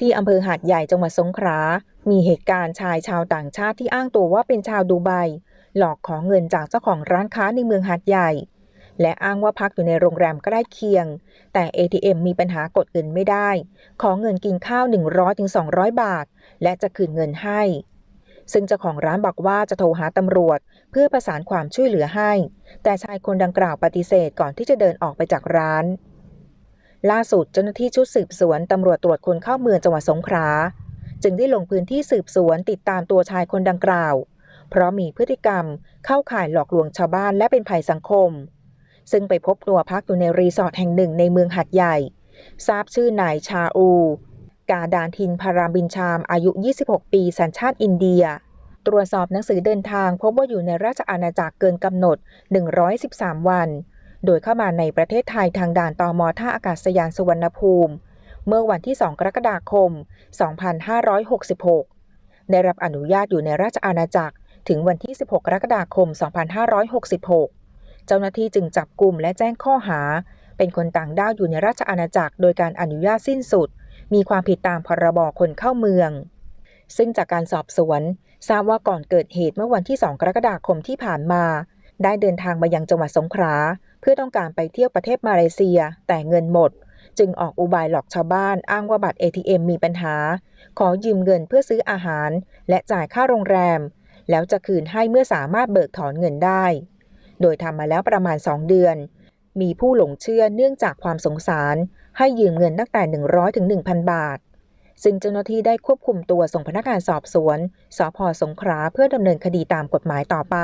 ที่อำเภอหาดใหญ่จังหวัดสงขลา มีเหตุการณ์ชายชาวต่างชาติที่อ้างตัวว่าเป็นชาวดูไบ หลอกขอเงินจากเจ้าของร้านค้าในเมืองหาดใหญ่ และอ้างว่าพักอยู่ในโรงแรมใกล้เคียง แต่ ATM มีปัญหากดเงินไม่ได้ ขอเงินกินข้าว 100-200 บาท และจะคืนเงินให้ ซึ่งเจ้าของร้านบอกว่าจะโทรหาตำรวจ เพื่อประสานความช่วยเหลือให้ แต่ชายคนดังกล่าวปฏิเสธก่อนที่จะเดินออกไปจากร้าน ล่าสุดเจ้าหน้าที่ชุดสืบสวนตำรวจตรวจคนเข้าเมืองจังหวัดสงขลาจึงได้ลงพื้นที่สืบสวนติดตามตัวชายคนดังกล่าว เพราะมีพฤติกรรมเข้าข่ายหลอกลวงชาวบ้านและเป็นภัยสังคม ซึ่งไปพบตัวพักอยู่ในรีสอร์ทแห่งหนึ่งในเมืองหัดใหญ่ ทราบชื่อนายชาอู กาดานทินพารามบินชามอายุ 26 ปีสัญชาติอินเดีย ตรวจสอบหนังสือเดินทางพบว่าอยู่ในราชอาณาจักรเกินกำหนด 113 วัน โดยเข้ามาในประเทศไทยทางด่านตอมท่าอากาศยานสุวรรณภูมิ เมื่อวันที่ 2 กรกฎาคม 2566 ได้รับอนุญาตอยู่ในราชอาณาจักรถึงวันที่ 16 กรกฎาคม 2566 เจ้าหน้าที่จึงจับกลุ่มและแจ้งข้อหา เป็นคนต่างด้าวอยู่ในราชอาณาจักร โดยการอนุญาตสิ้นสุด มีความผิดตามพรบคนเข้าเมือง ซึ่งจากการสอบสวน ทราบว่าก่อนเกิดเหตุเมื่อวันที่ 2 กรกฎาคมที่ผ่านมา ได้เดินทางมายังจังหวัดสงขลา เพื่อต้องการไปเที่ยวประเทศมาเลเซีย แต่เงินหมด จึงออกอุบายหลอกชาวบ้านอ้างว่าบัตร ATM มีปัญหา ขอยืมเงินเพื่อซื้ออาหาร และจ่ายค่าโรงแรม แล้วจะคืนให้เมื่อสามารถเบิกถอนเงินได้ โดยทำมาแล้วประมาณ 2 เดือน มีผู้หลงเชื่อเนื่องจากความสงสาร ให้ยืมเงินตั้งแต่ 100ถึง1,000 บาทซึ่งเจ้าหน้าที่ได้ควบคุมตัวส่งพนักงานสอบสวน สพสงขลาเพื่อดำเนินคดีตามกฎหมายต่อไป